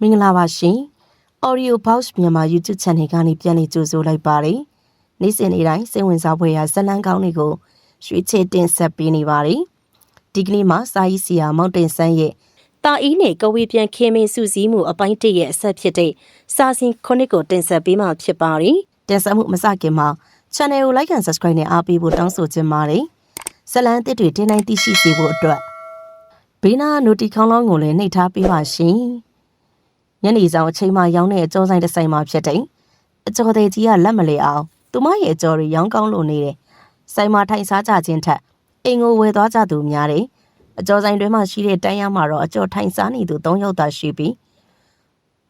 မင်္ဂလာပါရှင် Audio Box မြန်မာ YouTube Channel ကနေပြန်လည်ကြိုဆိုလိုက်ပါတယ်နေ့စဉ်နေ့တိုင်းစိတ်ဝင်စားဖွယ်ရာဇာတ်လမ်းကောင်းတွေကိုရွှေချယ်တင်ဆက်ပေးနေပါတယ်ဒီကနေ့မှာစာရေးဆရာမောင်တင်ဆန်းရဲ့တာအီးနဲ့ကဝေးပြန်ခင်းမင်းစုစည်းမှုအပိုင်းတစ်ရဲ့အဆက်ဖြစ်တဲ့စာစဉ်ခုနှစ်ကိုတင်ဆက်ပေးမှာဖြစ်ပါတယ်တင်ဆက်မှုမစခင်မှာ Channel ကို Like and Subscribe နဲ့အားပေးဖို့တောင်းဆိုချင်ပါတယ်ဇာတ်လမ်းတစ်တွေတင်တိုင်းသိရှိစေဖို့အတွက်ဘေးနားနိုတီခေါင်းလောင်းကိုလည်းနှိပ်ထားပေးပါရှင် ညနေဆောင်အချိန်မှရောင်းတဲ့အကျော်ဆိုင်တစ်ဆိုင်မှာဖြစ်တဲ့အကျော်သေးကြီးကလက်မလဲအောင်သူမရဲ့အကျော်တွေရောင်းကောင်းလို့နေတယ်။ဆိုင်မှာထိုင်စားကြခြင်းထက်အိမ်ကိုဝယ်သွားကြသူများတယ်။အကျော်ဆိုင်တွေမှာရှိတဲ့တန်းရမှာတော့အကျော်ထိုင်စားနေသူ၃ယောက်သာရှိပြီး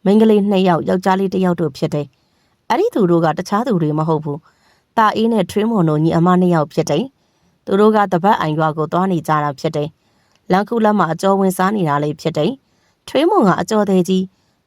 မိန်းကလေး၂ယောက်ယောက်ျားလေးတစ်ယောက်တို့ဖြစ်တယ်။အဲ့ဒီသူတို့ကတခြားသူတွေမဟုတ်ဘူး။တာအေးနဲ့ထွေးမွန်တို့ညီအမ၂ယောက်ဖြစ်တယ်။သူတို့ကတပတ်အိုင်ရွာကိုသွားနေကြတာဖြစ်တယ်။လမ်းခုလက်မှာအကျော်ဝင်စားနေတာလေးဖြစ်တယ်။ထွေးမွန်ကအကျော်သေးကြီး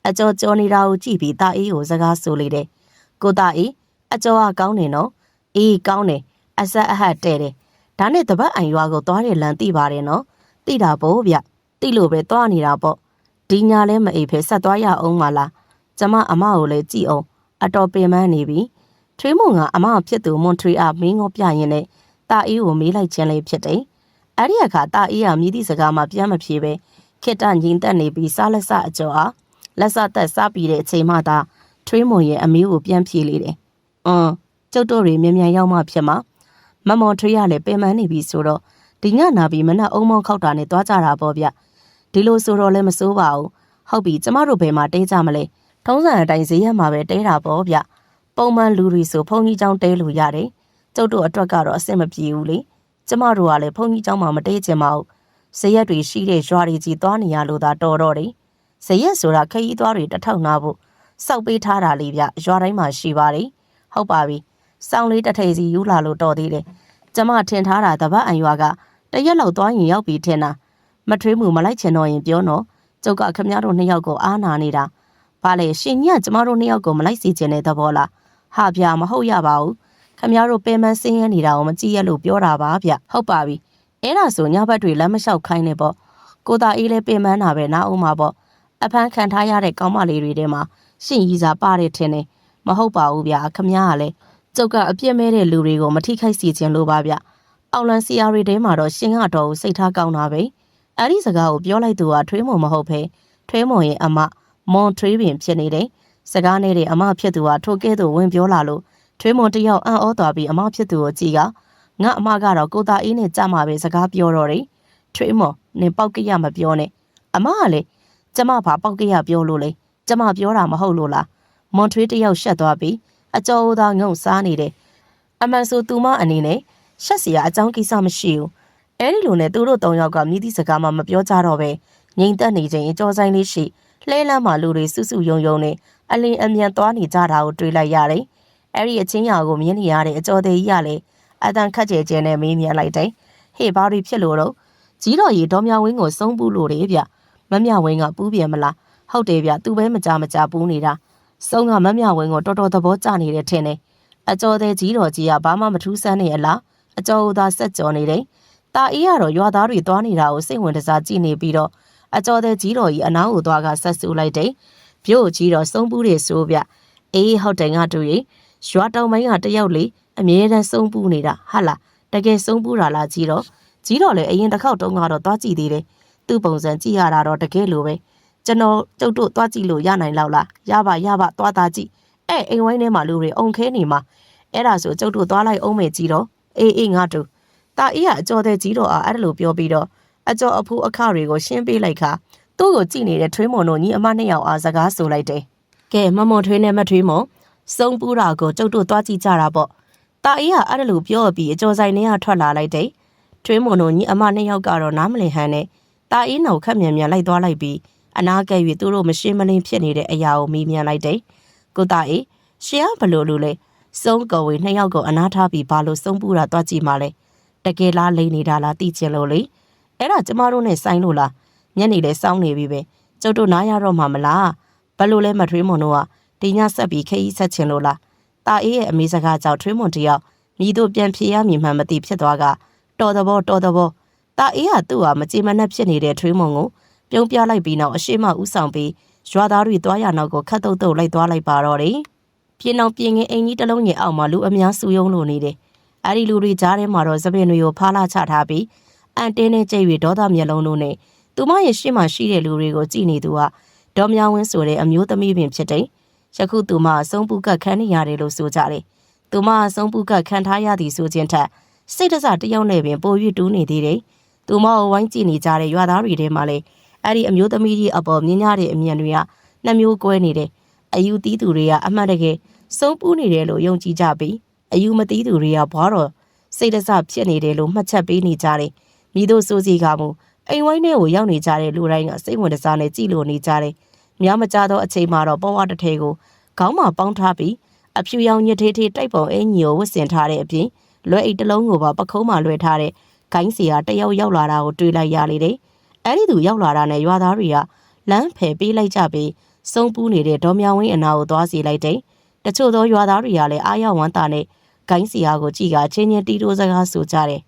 အကျော်ကြောနေတာကိုကြည့်ပြီးတာအေးကိုစကားဆိုလိုက်တယ်။ကိုတာအေးအကျော်ကကောင်းနေနော်။အေးကောင်းတယ်။အဆက်အဟတ်တဲ့တယ်။ဒါနဲ့တပတ်အိုင်ရွာကိုသွားတယ်လမ်းသိပါတယ်နော်။သိတာပေါ့ဗျ။သိလို့ပဲသွားနေတာပေါ့။ဒီညာလဲမအိပ်ဖဲဆက်သွားရအောင်မလား။ကျမအမကိုလည်းကြည့်အောင်အတော်ပင်ပန်းနေပြီ။ထွေးမုံကအမဖြစ်သူမွန်ထရီအားမင်းငေါပြရင်နဲ့တာအေးကိုမေးလိုက်ခြင်းလေးဖြစ်တယ်။အဲ့ဒီအခါတာအေးကမြည်သည့်စကားမှပြန်မဖြေပဲခိတ္တငိမ့်သက်နေပြီးစားလက်စအကျော်အား လက်စသက်စားပြီးတဲ့အချိန်မှသာထွေးမွန်ရဲ့အမေးကိုပြန်ဖြေလေတယ်။အင်းကျုပ်တို့တွေမြန်မြန်ရောက်မှဖြစ်မှာမမော်ထွေးရလည်းပင်ပန်းနေပြီဆိုတော့ဒီညနာပြီးမနက်အုံမောင်းခောက်တာနဲ့သွားကြတာပေါ့ဗျ။ဒီလိုဆိုတော့လည်းမစိုးပါဘူး။ဟုတ်ပြီကျမတို့ဘယ်မှာတဲကြမလဲ။ထုံးစံအတိုင်းဈေးရမှာပဲတဲတာပေါ့ဗျ။ပုံမှန်လူတွေဆိုဘုံကြီးချောင်းတဲလို့ရတယ်။ကျုပ်တို့အတွက်ကတော့အဆင်မပြေဘူးလေ။ကျမတို့ကလည်းဘုံကြီးချောင်းမှာမတဲချင်ပါဘူး။ဇရက်တွေရှိတဲ့ရွာတွေကြီးသွားနေရလို့သာတော်တော့တယ် ဇရက်ဆိုတာခရီးသွားတွေတစ်ထောက်နာဖို့စောက်ပေးထားတာလေးဗျရွာတိုင်းမှာရှိပါတယ်ဟုတ်ပါပြီစောင်းလေးတစ်ထည်စီယူလာလို့တော်သေးတယ်ကျမထင်ထားတာတပတ်အံရွာကတရက်လောက်သွားရင်ရောက်ပြီထင်တာမထွေးမှုမလိုက်ချင်တော့ရင်ပြောနော်ကျုပ်ကခမရတို့နှစ်ယောက်ကိုအားနာနေတာဘာလဲရှင်ညကျမတို့နှစ်ယောက်ကိုမလိုက်စီချင်တဲ့သဘောလားဟာဗျာမဟုတ်ရပါဘူးခမရတို့ပင်မဆင်းရဲနေတာကိုမကြည့်ရလို့ပြောတာပါဗျဟုတ်ပါပြီအဲ့ဒါဆိုညဘက်တွေလမ်းမလျှောက်ခိုင်းနေပေါ့ကိုတာအေးလည်းပင်မနာပဲနားအောင်ပါပေါ့ အဖမ်းခံထားရတဲ့ကောင်းမလေးတွေထဲမှာရှင်ရီစာပါတယ်ထင်တယ်မဟုတ်ပါဘူးဗျာခမည်းကလည်းကျုပ်ကအပြစ်မဲ့တဲ့လူတွေကိုမထိခိုက်စေချင်လို့ပါဗျအောင်လန်စီယာတွေထဲမှာတော့ရှင်ကတော့ကိုစိတ်ထားကောင်းတာပဲအဲ့ဒီစကားကိုပြောလိုက်သူကထွေးမုံမဟုတ်ပဲထွေးမုံရဲ့အမမွန်ထွေးပင်ဖြစ်နေတယ်စကားနဲ့တဲ့အမဖြစ်သူကထိုကဲ့သို့ဝင်ပြောလာလို့ထွေးမုံတယောက်အံ့ဩသွားပြီးအမဖြစ်သူကိုကြည်ကငါအမကတော့ကိုသားအေးနဲ့ကြမှာပဲစကားပြောတော့တယ်ထွေးမုံနင်ပောက်ကရမပြောနဲ့အမကလည်း ကျမဘာပေါက်ကရပြောလို့လဲကျမပြောတာမဟုတ်လို့လားမွန်ထွေးတယောက်ရှက်သွားပြီးအကျော်အိုသာငုံစားနေတယ်အမှန်ဆိုသူမအနေနဲ့ရှက်စရာအကြောင်းကိစ္စမရှိဘူးအဲဒီလိုနဲ့သူတို့၃ယောက်ကမြည်သည့်စကားမှမပြောကြတော့ပဲငြိမ်သက်နေခြင်းအကျော်ဆိုင်လေးရှိလှဲလမ်းမှာလူတွေစုစုယုံယုံနဲ့အလင်းအမြန်သွားနေကြတာကိုတွေ့လိုက်ရတယ်အဲဒီအချင်းရာကိုမြင်နေရတဲ့အကျော်သေးကြီးကလည်းအတန်ခက်ကြဲကြဲနဲ့မေးမြန်းလိုက်တယ်ဟေးဘာတွေဖြစ်လို့တော့ကြီးတော်ကြီးဒေါ်မြဝင်းကိုစုံပူလို့လေဗျ မမြဝင်းကပူးပြန်မလားဟုတ်တယ်ဗျသူပဲမကြမကြပူးနေတာစုံကမမြဝင်းကိုတော်တော်သဘောကျနေတယ်ထင်တယ်အကျော်တဲ့ကြီးတော်ကြီးကဘာမှမထူးဆန်းနေရလားအကျော်ဦးသားဆက်ကြော်နေတယ်တာအေးကတော့ရွာသားတွေသွားနေတာကိုစိတ်ဝင်စားကြည့်နေပြီးတော့အကျော်တဲ့ကြီးတော်ကြီးအနားကိုသွားကဆက်ဆူလိုက်တယ်ပြို့ကြီးတော်စုံပူးတွေဆိုဗျအေးဟုတ်တယ်ငါတို့ရေရွာတောင်ပိုင်းကတယောက်လေအမြဲတမ်းစုံပူးနေတာဟာလားတကယ်စုံပူးတာလားကြီးတော်ကြီးတော်လည်းအရင်တစ်ခေါက်တုန်းကတော့သွားကြည့်သေးတယ် သူ့ပုံစံကြည့်ရတာတော့တကယ်လိုပဲကျွန်တော်ကျုပ်တို့သွားကြည့်လို့ရနိုင်လောက်လားရပါရပါသွားသားကြည့်အဲ့အိမ်ဝိုင်းထဲမှာလူတွေအုံခဲနေမှာအဲ့ဒါဆိုကျုပ်တို့သွားလိုက်အောင်မယ်ကြီးတော့အေးအေးငါတို့တာအေးကအကျော်တဲ့ကြီးတော့အဲ့ဒါလိုပြောပြီးတော့အကျော်အဖိုးအခတွေကိုရှင်းပေးလိုက်ခါသူ့ကိုကြည့်နေတဲ့ထွေးမွန်တို့ညီအမနှစ်ယောက်အားစကားဆိုလိုက်တယ်ကဲမမွန်ထွေးနဲ့မထွေးမွန်စုံပူးတာကိုကျုပ်တို့သွားကြည့်ကြတာပေါ့တာအေးကအဲ့ဒါလိုပြောပြီးအကျော်ဆိုင်ထဲကထွက်လာလိုက်တယ်ထွေးမွန်တို့ညီအမနှစ်ယောက်ကတော့နားမလည်ဟန်နဲ့ တာအေးနောက်ခက်မြန်မြန်လိုက်သွားလိုက်ပြီးအနာကဲ၍သူတို့မရှင်းမလင်းဖြစ်နေတဲ့အရာကိုမေးမြန်းလိုက်တယ်။ကိုတာအေးရှင်ကဘလို့လို့လဲစုံကော်ဝေနှစ်ယောက်ကိုအနာထားပြီးဘာလို့စုံပူတာတွားကြည့်မှလဲ။တကယ်လားလိန်နေတာလားသိချင်လို့လေ။အဲ့ဒါကျမတို့နဲ့ဆိုင်လို့လားညနေလဲစောင်းနေပြီပဲ။ကျုပ်တို့နားရတော့မှမလား။ဘလို့လဲမထွေးမွန်တို့ကဒီညဆက်ပြီးခရီးဆက်ချင်လို့လား။တာအေးရဲ့အမေစကားကြောင့်ထွေးမွန်တယောက်မိတို့ပြန်ဖြေရမည်မှန်မသိဖြစ်သွားကတော်တဘောတော်တဘော တာအေးကသူ့ဟာမကြေမနက်ဖြစ်နေတဲ့ထွေးမုံကိုပြုံးပြလိုက်ပြီးနောက်အရှိမဥဆောင်ပြီးရွာသားတွေသွားရနောက်ကိုခတ်တုတ်တုတ်လိုက်သွားလိုက်ပါတော့တယ်ပြင်းအောင်ပြင်းငင်အင်ကြီးတစ်လုံးငယ်အောက်မှာလူအများစုယုံလို့နေတယ်အဲ့ဒီလူတွေကြားထဲမှာတော့သပင်တွေကိုဖားလာချထားပြီးအန်တင်းနဲ့ကြိတ်၍ဒေါသမျက်လုံးတို့နဲ့သူမရဲ့ရှေ့မှာရှိတဲ့လူတွေကိုကြည်နေသူကဒေါ်မြောင်ဝင်းဆိုတဲ့အမျိုးသမီးပင်ဖြစ်တယ်ယခုသူမအဆုံးပုကတ်ခန်းနေရတယ်လို့ဆိုကြတယ်သူမအဆုံးပုကတ်ခံထားရသည်ဆိုခြင်းထက်စိတ်တစတယောက်နဲ့ပင်ပို၍တူးနေသေးတယ် သူမကိုဝိုင်းကြည့်နေကြတဲ့ရွာသားတွေထဲမှာလည်းအဲ့ဒီအမျိုးသမီးကြီးအပေါ်မြင်ရတဲ့အမြင်တွေကနှမျိုးကွဲနေတယ်အယူတီးသူတွေကအမှတ်တကယ်ဆုံးပူးနေတယ်လို့ယုံကြည်ကြပြီးအယူမတီးသူတွေကဘွားတော်စိတ်တစဖြစ်နေတယ်လို့မှတ်ချက်ပေးနေကြတယ်မိတို့စိုးစီကမူအိမ်ဝိုင်းထဲကိုရောက်နေကြတဲ့လူတိုင်းကစိတ်ဝင်စားနဲ့ကြည်လို့နေကြတယ်များမကြသောအချိန်မှာတော့ပေါ်ဝတစ်ထဲကိုခေါင်းမှာပေါင်းထားပြီးအဖြူရောင်ညစ်သေးသေးတိုက်ပုံအင်ကြီးကိုဝတ်ဆင်ထားတဲ့အပြင်လွယ်အိတ်တစ်လုံးကိုပါပခုံးမှာလွှဲထားတဲ့ ဂိုင်းစီကတယောက်ရောက်လာတာကိုတွေ့လိုက်ရလေတယ်အဲ့ဒီသူရောက်လာတာနဲ့ရွာသားတွေကလမ်းဖယ်ပေးလိုက်ကြပြီးစုံပူးနေတဲ့ဒေါ်မြောင်ဝင်းအနာကိုသွားစီလိုက်တယ်တချို့သောရွာသားတွေကလည်းအားရဝမ်းသာနဲ့ဂိုင်းစီယာကိုကြည်ကချင်းချင်းတီးတိုးစကားဆိုကြတယ်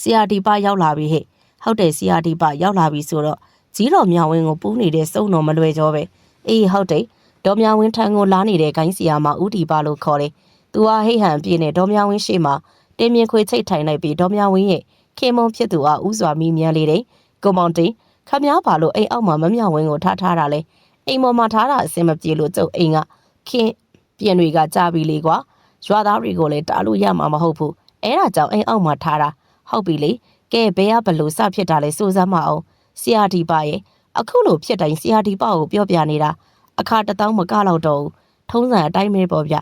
စီယာဒီပါရောက်လာပြီဟဲ့ဟုတ်တယ်စီယာဒီပါရောက်လာပြီဆိုတော့ကြီးတော်မြောင်ဝင်းကိုပူးနေတဲ့စုံတော်မလွယ်ကြောပဲအေးဟုတ်တယ်ဒေါ်မြောင်ဝင်းထံကိုလာနေတဲ့ဂိုင်းစီယာမှာဥတီပါလို့ခေါ်တယ်သူဟာဟိတ်ဟန်ပြင်းနေဒေါ်မြောင်ဝင်းရှေ့မှာတင်းမြင်ခွေချိတ်ထိုင်လိုက်ပြီးဒေါ်မြောင်ဝင်းရဲ့ ခင်မုံဖြစ်သူအားဥစွာမိမြန်းလေးတယ်ကိုမောင်တင်ခမ ्या ပါလို့အိမ်အောက်မှာမမြောင်ဝင်းကိုထားထားတာလေအိမ်ပေါ်မှာထားတာအဆင်မပြေလို့ကျုပ်အိမ်ကခင်ပြင်တွေကကြာပြီလေကွာရွာသားတွေကိုလည်းတားလို့ရမှာမဟုတ်ဘူးအဲ့ဒါကြောင့်အိမ်အောက်မှာထားတာဟုတ်ပြီလေကဲဘဲကဘလို့စဖြစ်တာလဲစိုးစမ်းမအောင်ဆီယာဒီပါရဲ့အခုလိုဖြစ်တိုင်းဆီယာဒီပါကိုပြောပြနေတာအခါတထောင်မကတော့တော့ဘူးထုံးစံအတိုင်းပဲပေါ့ဗျ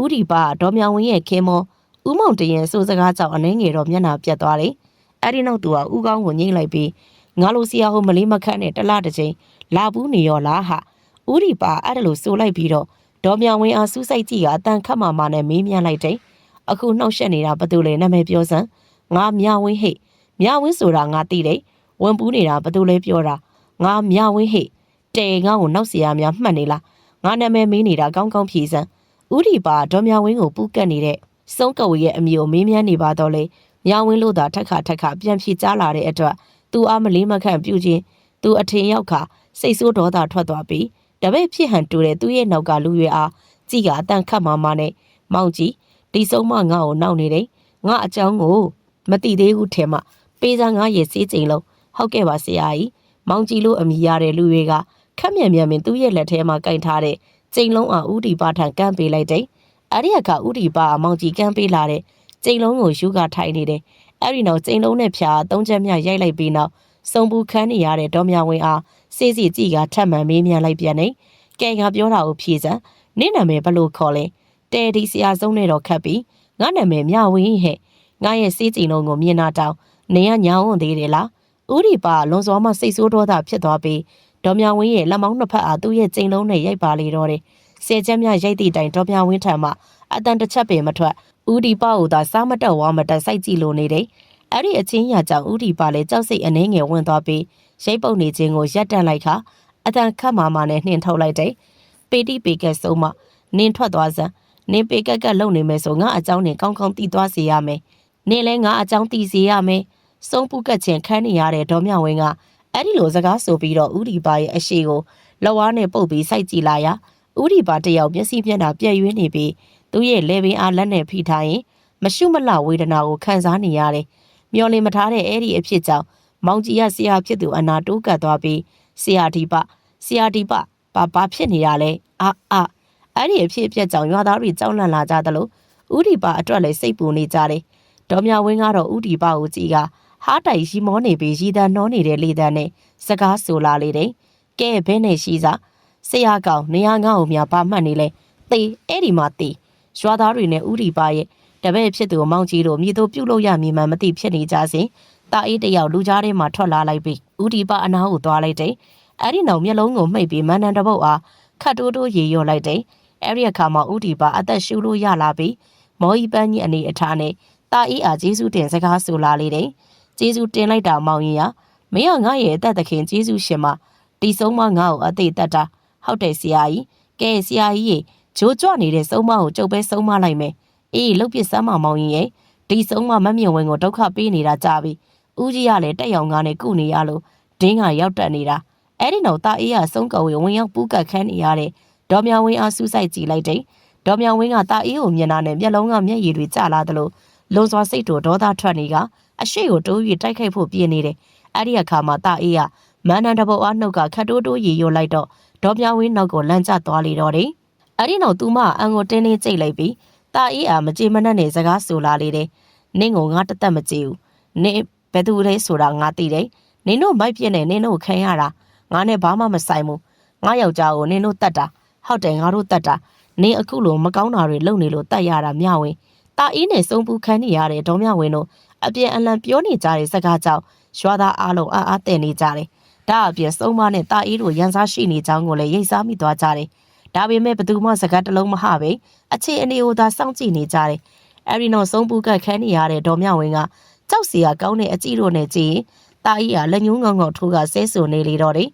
ဥဒီပါဒေါ်မြောင်ဝင်းရဲ့ခင်မောဥမောင်တရင်စိုးစကားကြောင့်အနေငယ်တော့မျက်နှာပြတ်သွားတယ် အဲ့ဒီနောက်သူဟာဥကောင်းကိုညှိလိုက်ပြီးငါလိုဆရာဟိုမလေးမခန့်နဲ့တလားတစ်ချိန်လာဘူးနေရောလားဟာဥရီပါအဲ့ဒါလိုဆိုလိုက်ပြီးတော့ဒေါ်မြဝင်းအားစူးစိုက်ကြည့်ကအတန်ခတ်မာမာနဲ့မေးမြန်းလိုက်တယ်အခုနှောက်ရှက်နေတာဘသူလဲနာမည်ပြောစမ်းငါမြဝင်းဟိမြဝင်းဆိုတာငါသိတယ်ဝင်ပူးနေတာဘသူလဲပြောတာငါမြဝင်းဟိတဲငါ့ကိုနောက်ဆရာများမှတ်နေလားငါနာမည်မေးနေတာကောင်းကောင်းဖြေစမ်းဥရီပါဒေါ်မြဝင်းကိုပူးကတ်နေတဲ့စုံးကဝေရဲ့အမည်ကိုမေးမြန်းနေပါတော့လေ မြဝင်းလို့သာထက်ခါထက်ခါပြန်ဖြေကြားလာတဲ့အတွက်သူအားမလေးမခန့်ပြုခြင်းသူအထင်ရောက်ခါစိတ်ဆိုးဒေါသထွက်သွားပြီးတပည့်ဖြစ်ဟန်တူတဲ့သူ့ရဲ့နောက်ကလူရွယ်အားကြည်ကအတန်ခတ်မာမာနဲ့မောင်ကြီးဒီဆုံးမငါ့ကိုနောက်နေတယ်ငါအကြောင်းကိုမတိသေးဘူးထဲမှာပေးစားငါရဲ့စေးချိန်လုံးဟုတ်ကဲ့ပါဆရာကြီးမောင်ကြီးလို့အမိရတဲ့လူတွေကခက်မြန်မြန်မင်းသူ့ရဲ့လက်ထဲမှာကင်ထားတဲ့ချိန်လုံးအားဥတီပါထံကမ်းပေးလိုက်တယ်အဲ့ဒီအခါဥတီပါအမောင်ကြီးကမ်းပေးလာတဲ့ ချိန်လုံးကိုယူကထိုင်နေတယ်အဲ့ဒီနောက်ချိန်လုံးနဲ့ဖြာသုံးချက်မြရိုက်လိုက်ပြီးနောက်စုံပူခန်းနေရတဲ့ဒေါ်မြဝင်းအားစေးစီကြည့်ကထပ်မံမေးမြန်းလိုက်ပြန်နေကဲကပြောတာကိုဖြေစမ်းနင့်နာမည်ဘလို့ခေါ်လဲတဲဒီဆရာဆုံးနဲ့တော့ခတ်ပြီးငါနာမည်မြဝင်းဟဲ့ငါရဲ့စေးကြိမ်လုံးကိုမြင်တာတောင်နေရညာဝွန်သေးတယ်လားဥဒီပါလွန်စောမှစိတ်ဆိုးဒေါသဖြစ်သွားပြီးဒေါ်မြဝင်းရဲ့လက်မောင်းနှစ်ဖက်အားသူ့ရဲ့ကြိမ်လုံးနဲ့ရိုက်ပါလေတော့တယ်ဆယ်ချက်မြရိုက်သည့်တိုင်ဒေါ်မြဝင်းထံမှအတန်တစ်ချက်ပင်မထွက် ဥဒီပါကိုသာစားမတက်ဝါမတက်စိုက်ကြည့်လို့နေတယ်အဲ့ဒီအချင်းရကြောင့်ဥဒီပါလည်းကြောက်စိတ်အနေငယ်ဝင်သွားပြီးရိပ်ပုတ်နေခြင်းကိုရပ်တန့်လိုက်ခါအတန်ခတ်မာမာနဲ့နှင်ထုတ်လိုက်တယ်ပေတိပေကက်ဆုံးမနင်းထွက်သွားစမ်းနင်းပေကက်ကက်လုံနေမယ်ဆိုငါအကြောင်းနဲ့ကောင်းကောင်းသိသွားစေရမယ်နင်းလဲငါအကြောင်းသိစေရမယ်စုံပုကက်ချင်းခန်းနေရတဲ့ဒေါ်မြဝင်းကအဲ့ဒီလိုစကားဆိုပြီးတော့ဥဒီပါရဲ့အရှိကိုလက်ဝါးနဲ့ပုတ်ပြီးစိုက်ကြည့်လာရဥဒီပါတယောက်မျက်စိမျက်နှာပြက်ရွေးနေပြီး သူ့ရဲ့လေပင်အားလက်နဲ့ဖိထားရင်မရှုမလှဝေဒနာကိုခံစားနေရတယ်မျောလင်မထားတဲ့အဲ့ဒီအဖြစ်ကြောင့်မောင်ကြီးရဆရာဖြစ်သူအနာတိုးကပ်သွားပြီးဆရာဒီပဆရာဒီပဘာဘာဖြစ်နေရလဲအာအာအဲ့ဒီအဖြစ်အပျက်ကြောင့်ရွာသားတွေကြောက်လန့်လာကြသလိုဥဒီပါအတွက်လည်းစိတ်ပူနေကြတယ်ဒေါ်မြဝင်းကတော့ဥဒီပါကိုကြည်ကဟားတိုင်ရီမောနေပြီးရီတန်နှောနေတဲ့လေတန်နဲ့စကားဆိုလာလေတယ်ကဲဘဲနဲ့ရှိစားဆရာကောင်နေရာငါ့ကိုမြဘာမှတ်နေလဲသေအဲ့ဒီမှာသေ ရွာသားတွေနဲ့ဥဒီပါရဲ့တပည့်ဖြစ်သူမောင်ကြီးတို့မြေတို့ပြုတ်လို့ရမည်မှမသိဖြစ်နေကြစဉ်တာအေးတယောက်လူကြားထဲမှာထွက်လာလိုက်ပြီးဥဒီပါအနာကိုသွားလိုက်တယ်အဲ့ဒီနောက်မျက်လုံးကိုမှိတ်ပြီးမန္တန်တပုတ်အားခတ်တိုးတိုးရေရော့လိုက်တယ်အဲ့ဒီအခါမှာဥဒီပါအသက်ရှူလို့ရလာပြီးမော်ဤပန်းကြီးအနေအထားနဲ့တာအေးအားဂျေစုတင်စကားဆိုလာလေတယ်ဂျေစုတင်လိုက်တာမောင်ရင်ရမင်းကငါရဲ့အသက်သခင်ဂျေစုရှင်မဒီဆုံးမငါ့ကိုအသေးသက်တာဟုတ်တယ်ဆရာကြီးကဲဆရာကြီးရေ ဂျိုးကြွနေတဲ့ဆုံးမကိုကျုပ်ပဲဆုံးမလိုက်မယ်အေးလုတ်ပစ်စမ်းမမောင်ရင်ရဲ့ဒီဆုံးမမမြင့်ဝင်ကိုဒုက္ခပေးနေတာကြပြီဦးကြီးကလည်းတက်ရောင်ကားနဲ့ကုနေရလို့ဒင်းကရောက်တက်နေတာအဲ့ဒီနောက်တာအေးကဆုံးကော်ဝေဝင်ရောက်ပူးကတ်ခန်းနေရတဲ့ဒေါ်မြောင်ဝင်းအားစူးစိုက်ကြည့်လိုက်တယ်ဒေါ်မြောင်ဝင်းကတာအေးကိုမျက်နှာနဲ့မျက်လုံးကမျက်ရည်တွေကျလာသလိုလုံစွာစိတ်တို့ဒေါသထွက်နေကအရှိကိုတိုး၍တိုက်ခိုက်ဖို့ပြင်းနေတယ်အဲ့ဒီအခါမှာတာအေးကမန်နန်တပုတ်အားနှုတ်ကခတ်တိုးတိုးရီရွတ်လိုက်တော့ဒေါ်မြောင်ဝင်းနောက်ကိုလမ်းကျသွားလေတော့တယ် အဲ့ဒီနောက်သူမအန်ကိုတင်းတင်းကြိတ်လိုက်ပြီးတာအေးအားမကြေမနက်နဲ့စကားဆိုလာလေတယ်နင့်ကိုငါတသက်မကြည့်ဘူးနင့်ဘယ်သူလဲဆိုတာငါသိတယ်နင်တို့မိုက်ပြက်နဲ့နင်တို့ခံရတာငါနဲ့ဘာမှမဆိုင်ဘူးငါယောက်ျားကိုနင်တို့တတ်တာဟုတ်တယ်ငါတို့တတ်တာနင်အခုလိုမကောင်းတာတွေလုပ်နေလို့တတ်ရတာမျှဝင်တာအီးနဲ့စုံပူခန်းနေရတဲ့ဒေါမျှဝင်တို့အပြင်အလံပြောနေကြတဲ့စကားကြောင့်ရွာသားအားလုံးအားအားတဲ့နေကြတယ်ဒါအပြင်စုံမနဲ့တာအီးတို့ရန်စားရှိနေကြောင်းကိုလည်းရိတ်စားမိသွားကြတယ် ဒါပေမဲ့ဘသူမှစကားတစ်လုံးမဟပဲအခြေအနေကိုသာစောင့်ကြည့်နေကြတယ်အဲဒီနောက်ဆုံးပူကခန်းနေရတဲ့ဒေါမျှဝင်ကကြောက်စီရကောင်းတဲ့အကြည့်တို့နဲ့ကြည့်ရင်တာအီးကလက်ညှိုးငေါငေါထိုးကဆဲဆူနေလေတော့တယ်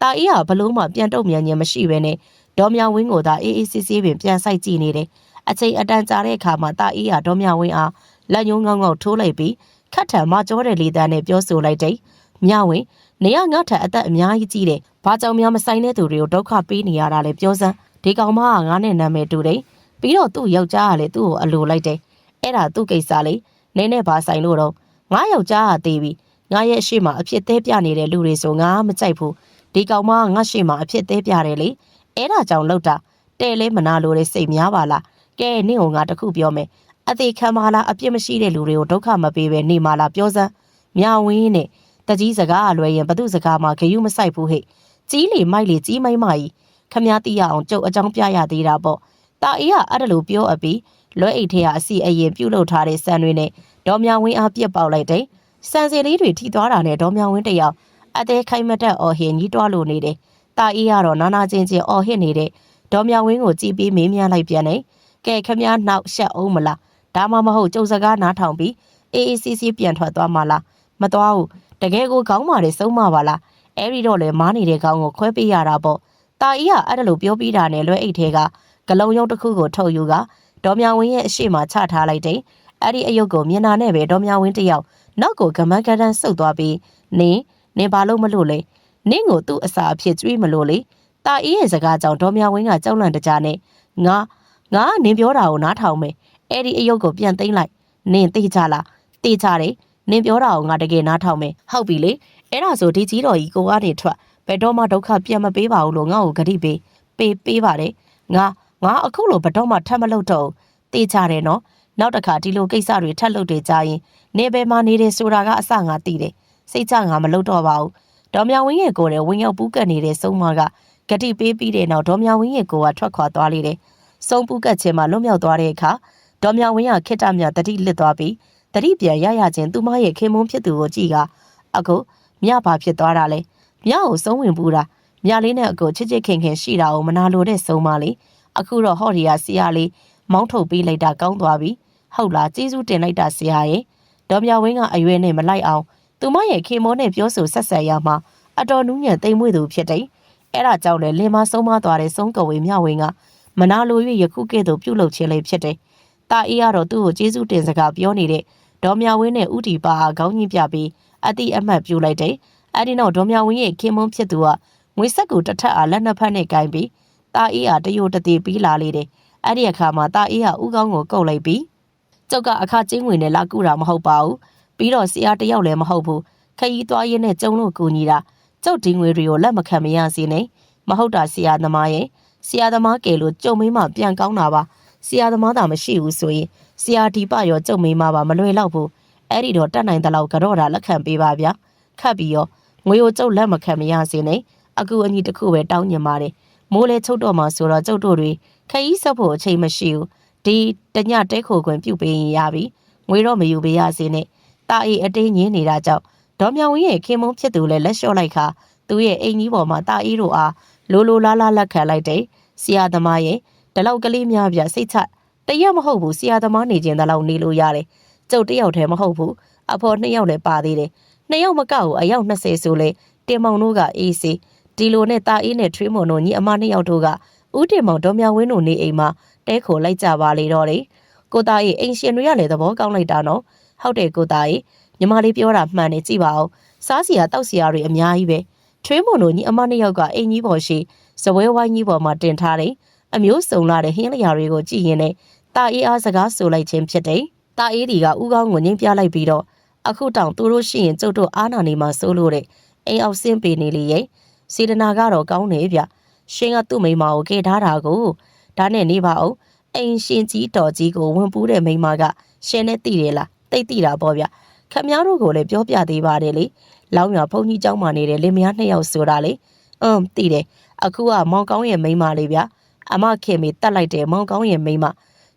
တာအီးကဘလို့မှပြန်တော့မြန်ခြင်းမရှိဘဲနဲ့ဒေါမြောင်ဝင်းကိုသာအေးအေးဆေးဆေးပင်ပြန်ဆိုင်ကြည့်နေတယ်။အချိန်အတန်ကြာတဲ့အခါမှာတာအေးကဒေါမြောင်ဝင်းအားလက်ညှိုးငေါငေါထိုးလိုက်ပြီးခတ်ထံမကြောတဲ့လေတန်းနဲ့ပြောဆိုလိုက်တယ်။မြဝင်း နေရငါထက်အသက်အများကြီးကြီးတယ်။ဘာကြောင့်များမဆိုင်တဲ့သူတွေကိုဒုက္ခပေးနေရတာလဲပြောစမ်း။ဒီကောင်မကငါနဲ့နာမည်တူတယ်။ပြီးတော့သူ့ယောက်ျားကလည်းသူ့ကိုအလိုလိုက်တယ်။အဲ့ဒါသူ့ကိစ္စလေ။နင်းနဲ့ဘာဆိုင်လို့တော့ငါယောက်ျားကတေးပြီ။ငါရဲ့အရှိမအဖြစ်သေးပြနေတဲ့လူတွေဆိုငါမကြိုက်ဘူး။ဒီကောင်မကငါရှိမအဖြစ်သေးပြတယ်လေ။အဲ့ဒါကြောင့်လောက်တာတဲ့လဲမနာလို့လေစိတ်များပါလားကဲနင့်ကငါတခုပြောမယ်အသေးခံပါလားအပြစ်မရှိတဲ့လူတွေကိုဒုက္ခမပေးပဲနေပါလားပြောစမ်းမြဝင်းနဲ့ တကြီးစကားအလွယ်ရင်ဘသူစကားမှဂယုမဆိုင်ဘူးဟဲ့ကြီးလီမိုက်လီကြီးမိုင်းမကြီးခမ ्या တိရအောင်ကြုတ်အကြောင်းပြရသေးတာပေါ့တာအေးကအဲ့ဒါလိုပြောအပြီးလွဲအိတ်ထဲကအစီအရင်ပြုတ်လုထားတဲ့ဆန်တွေနဲ့ဒေါ်မြဝင်းအားပြက်ပေါက်လိုက်တယ်ဆန်စီလေးတွေထိသွားတာနဲ့ဒေါ်မြဝင်းတယောက်အသေးခိုင်မတက်အော်ဟင်ကြီးတွားလို့နေတယ်တာအေးကတော့နာနာချင်းချင်းအော်ဟစ်နေတဲ့ဒေါ်မြဝင်းကိုကြည်ပြီးမေးမြန်းလိုက်ပြန်တယ်ကဲခမည်းနောက်ရှက်အောင်မလားဒါမှမဟုတ်ကျုပ်စကားနားထောင်ပြီးအေးအေးဆေးဆေးပြန်ထွက်သွားမှလားမသွားဘူးတကယ်ကိုကောင်းပါလေစုံမပါလားအဲ့ဒီတော့လေမားနေတဲ့ကောင်းကိုခွဲပေးရတာပေါ့တာအီးကအဲ့ဒါလိုပြောပြီးတာနဲ့လွဲအိတ်ထဲကဂလုံးရုပ်တစ်ခုကိုထုတ်ယူကဒေါ်မြဝင်းရဲ့အရှိမချထားလိုက်တယ်အဲ့ဒီအယုတ်ကိုမျက်နာနဲ့ပဲဒေါ်မြဝင်းတယောက်နောက်ကိုဂမန်းကတန်းဆုတ်သွားပြီးနင်းနင်းဘာလို့မလို့လဲနင်းကိုသူ့အစာအဖြစ်ကျွေးမလို့လေတာအီးရဲ့စကားကြောင့်ဒေါ်မြဝင်းကကြောက်လန့်တကြားနဲ့ငါငါနင်းပြောတာကိုနားထောင်မယ်အဲ့ဒီအယုတ်ကိုပြန်သိမ့်လိုက်နင်းသိကြလားသိကြတယ် နင်းပြောတာကိုငါတကယ်နားထောင်မယ်ဟုတ်ပြီလေအဲ့ဒါဆိုဒီကြီးတော်ကြီးကိုကနေထွက်ဘယ်တော့မှဒုက္ခပြန်မပေးပါဘူးလို့ငါ့ကိုဂရိပေးပေးပေးပါတယ်ငါငါအခုလိုဘယ်တော့မှထပ်မလုပ်တော့သိကြတယ်နော်နောက်တစ်ခါဒီလိုကိစ္စတွေထပ်လုပ်တွေကြရင်နေဘယ်မှာနေတယ်ဆိုတာကအစငါသိတယ်စိတ်ချငါမလုပ်တော့ပါဘူးဒေါ်မြဝင်းရဲ့ကိုယ်နဲ့ဝင်းရောက်ပူးကတ်နေတဲ့စုံမကဂတိပေးပြီးတဲ့နောက်ဒေါ်မြဝင်းရဲ့ကိုကထွက်ခွာသွားလေတယ်စုံပူးကတ်ခြင်းမှာလွတ်မြောက်သွားတဲ့အခါဒေါ်မြဝင်းကခိတ္တမြတတိလစ်သွားပြီး တတိပြန်ရရချင်းသူမရဲ့ခင်မုန်းဖြစ်သူကိုကြည့်ကအခုမြဘာဖြစ်သွားတာလဲမြကိုစုံဝင်ပူတာမြလေးနဲ့အကိုချစ်ချစ်ခင်ခင်ရှိတာကိုမနာလိုတဲ့စုံမလေးအခုတော့ဟော်ဒီယာဆရာလေးမောင်းထုတ်ပေးလိုက်တာကောင်းသွားပြီဟုတ်လားကျေးဇူးတင်လိုက်တာဆရာရဲ့ဒေါ်မြဝင်းကအရွယ်နဲ့မလိုက်အောင်သူမရဲ့ခင်မောနဲ့ပြောဆိုဆက်ဆံရမှာအတော်နူးညံ့သိမ်မွေ့သူဖြစ်တယ်အဲ့ဒါကြောင့်လေလင်မဆုံးမသွားတဲ့ဆုံးကဝေမြဝင်းကမနာလို၍ယခုကဲ့သို့ပြုတ်လုခြင်းလေးဖြစ်တယ်။တာအေးကတော့သူ့ကိုကျေးဇူးတင်စကားပြောနေတဲ့ ဒေါ်မြဝင်းနဲ့ဥတီပါအားခေါင်းကြီးပြပြီးအတိအမှတ်ပြုလိုက်တယ်။အဲဒီနောက်ဒေါ်မြဝင်းရဲ့ခင်မုန်းဖြစ်သူကငွေဆက်ကိုတစ်ထပ်အားလက်နှစ်ဖက်နဲ့ကင်ပြီးတာအေးဟာတယိုတသေးပြီးလာလေတယ်။အဲ့ဒီအခါမှာတာအေးဟာဥကောင်းကိုကုတ်လိုက်ပြီးကျုပ်ကအခကျင်းဝင်နဲ့လာကူတာမဟုတ်ပါဘူး။ပြီးတော့ဆရာတယောက်လည်းမဟုတ်ဘူး။ခရီးသွားရင်းနဲ့ကျုံလို့ကူညီတာကျုပ်ဒီငွေတွေကိုလက်မခံမရစေနဲ့။မဟုတ်တာဆရာသမားရဲ့ဆရာသမားကယ်လို့ကျုံမင်းမပြန်ကောင်းတာပါ ဆရာသမားသာမရှိဘူးဆိုရင်ဆရာဒီပရောကျုံမင်းမပါမလွယ်တော့ဘူးအဲ့ဒီတော့တတ်နိုင်တဲ့လောက်ကတော့တာလက်ခံပေးပါဗျာခတ်ပြီးရောငွေကိုကျုပ်လက်မခံမရစေနဲ့အကူအညီတစ်ခုပဲတောင်းညင်ပါတယ်မိုးလဲချုပ်တော့မှဆိုတော့ကျုပ်တို့တွေခရီးဆက်ဖို့အချိန်မရှိဘူးဒီတညတဲခိုခွင်ပြုတ်ပေးရင်ရပြီငွေတော့မယူပေးရစေနဲ့တာအေးအတင်းညင်းနေတာကြောင့်ဒေါ်မြောင်ဝင်းရဲ့ခင်မုန်းဖြစ်သူလည်းလက်လျှော့လိုက်ခါသူ့ရဲ့အိမ်ကြီးပေါ်မှာတာအေးတို့အားလိုလိုလားလားလက်ခံလိုက်တယ်ဆရာသမားရဲ့ ဒီလောက်ကလေးများပြစိတ်ချတရက်မဟုတ်ဘူးဆရာသမားနေခြင်းတလောက်နေလို့ရတယ်ကျုပ်တယောက်တည်းမဟုတ်ဘူးအဖော်နှစ်ယောက်လည်းပါသေးတယ်နှစ်ယောက်မကဘူးအယောက်20ဆိုလေတင်မောင်တို့ကအေးစေးဒီလိုနဲ့တာအေးနဲ့ထွေးမွန်တို့ညီအမနှစ်ယောက်တို့ကဦးတင်မောင်ဒေါ်မြဝင်းတို့နေအိမ်မှာတဲခိုလိုက်ကြပါလေတော့တယ်ကိုသားအေးအိမ်ရှင်တွေကလည်းသဘောကောင်းလိုက်တာနော်ဟုတ်တယ်ကိုသားအေးညီမလေးပြောတာမှန်နေကြည့်ပါဦးစားစီယာတောက်စီယာတွေအများကြီးပဲထွေးမွန်တို့ညီအမနှစ်ယောက်ကအိမ်ကြီးပေါ်ရှိဇပွဲဝိုင်းကြီးပေါ်မှာတင်ထားတယ် အမျိုးစုံလာတဲ့ဟင်းလျာတွေကိုကြည့်ရင်လည်းတာအေးအားစကားဆိုလိုက်ခြင်းဖြစ်တယ်တာအေးဒီကဥကောင်းကိုငင်းပြလိုက်ပြီးတော့အခုတောင်သူတို့ရှိရင်ကျုပ်တို့အားနာနေမှာစိုးလို့တဲ့အိမ်အောင်ဆင်းပေးနေလေရဲ့စေတနာကတော့ကောင်းနေဗျရှင်ကသူ့မိမကိုကေထားတာကိုဒါနဲ့နေပါအောင်အိမ်ရှင်ကြီးတော်ကြီးကိုဝင်ပူးတဲ့မိမကရှင်နဲ့တည်တယ်လားတိတ်တည်တာပေါ့ဗျခမည်းတော်ကိုလည်းပြောပြသေးပါတယ်လေလောင်းရဘုံကြီးเจ้าမှနေတဲ့လင်မယားနှစ်ယောက်ဆိုတာလေအင်းတည်တယ်အခုကမောင်ကောင်းရဲ့မိမလေးဗျ အမခင်မေတတ်လိုက်တယ်မောင်ကောင်းရဲ့မိမ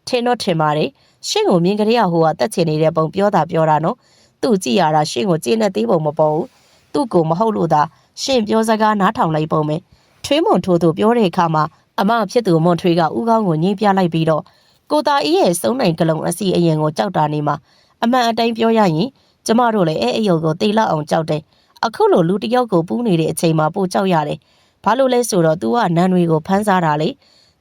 ထင်တော့ထင်ပါတယ်ရှင့်ကိုမြင်ကြရဟိုကတက်ချင်နေတဲ့ပုံပြောတာပြောတာနော်သူ့ကြည့်ရတာရှင့်ကိုကျင်းနေသေးပုံမပေါ်ဘူးသူ့ကိုမဟုတ်လို့သာရှင့်ပြောစကားနားထောင်လိုက်ပုံပဲထွေးမွန်ထိုးသူပြောတဲ့အခါမှာအမဖြစ်သူမွန်ထွေးကဥကောင်းကိုညှိပြလိုက်ပြီးတော့ကိုတာအေးရဲ့စုံနိုင်ကလုံးအစီအရင်ကိုကြောက်တာနေမှာအမှန်အတိုင်းပြောရရင်ကျမတို့လည်းအဲအယုတ်ကိုတေလောက်အောင်ကြောက်တယ်အခုလိုလူတစ်ယောက်ကိုပူးနေတဲ့အချိန်မှာပိုကြောက်ရတယ်ဘာလို့လဲဆိုတော့ तू ကနန်းတွေကိုဖမ်းစားတာလေ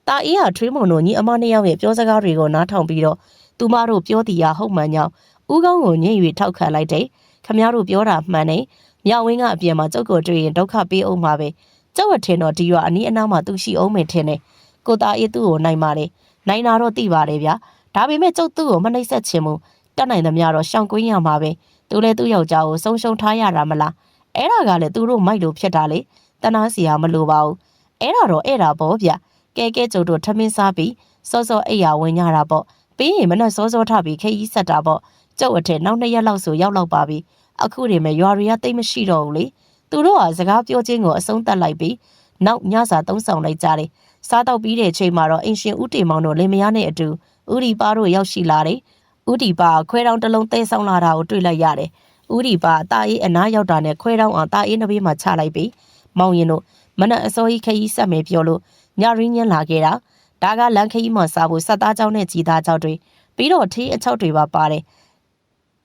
တာအေးဟာထွေးမွန်တို့ညီအမနှစ်ယောက်ရဲ့ပြောစကားတွေကိုနားထောင်ပြီးတော့သူမတို့ပြောတီရဟုတ်မှန်ကြောင်းဦးကောင်းကိုညှိ၍ထောက်ခံလိုက်တယ်ခမရတို့ပြောတာမှန်တယ်မြောက်ဝင်းကအပြင်မှာကျုပ်ကိုတွေ့ရင်ဒုက္ခပေးအောင်ပါပဲကျုပ်အထင်တော့ဒီရွာအနီးအနားမှာသူရှိအောင်မယ်ထင်တယ်ကိုတာအေးသူ့ကိုနိုင်ပါလေနိုင်တာတော့သိပါတယ်ဗျာဒါပေမဲ့ကျုပ်သူ့ကိုမနှိမ့်ဆက်ချင်ဘူးတက်နိုင်သမျှတော့ရှောင်ကွင်းရမှာပဲသူလည်းသူ့ယောက်ျားကိုဆုံးရှုံးထားရတာမလားအဲ့ဒါကလည်းသူတို့မိုက်လို့ဖြစ်တာလေတနာစီယာမလိုပါဘူးအဲ့ဒါတော့အဲ့ဒါပေါ့ဗျ ကဲကဲကျုပ်တို့ထမင်းစားပြီးစောစောအိယာဝင်ကြတာပေါ့ပြီးရင်မနဲ့စောစောထပြီးခရီးဆက်တာပေါ့ကျုပ်အထက်နောက်နှစ်ရက်လောက်ဆိုရောက်လောက်ပါပြီအခုတွေမဲ့ရွာတွေကတိတ်မရှိတော့ဘူးလေသူတို့ဟာစကားပြောချင်းကိုအဆုံးသတ်လိုက်ပြီးနောက်ညစာသုံးဆောင်လိုက်ကြတယ်စားတော့ပြီးတဲ့အချိန်မှာတော့အင်ရှင်ဦးတေမောင်တို့လင်မယားနဲ့အတူဦးဒီပါတို့ရောက်ရှိလာတယ်ဦးဒီပါခွဲတောင်တစ်လုံးတဲဆောင်လာတာကိုတွေ့လိုက်ရတယ်ဦးဒီပါတာအေးအနားရောက်တာနဲ့ခွဲတောင်အောင်တာအေးနှဘေးမှာချလိုက်ပြီးမောင်ရင်တို့မနက်အစောကြီးခရီးဆက်မယ်ပြောလို့ ညရင်းညင်းလာခဲ့တာဒါကလန်ခီးမှစားဖို့စက်သားကြောင်းနဲ့ကြီးသားကြောင်းတွေပြီးတော့ထီးအချောက်တွေပါပါတယ်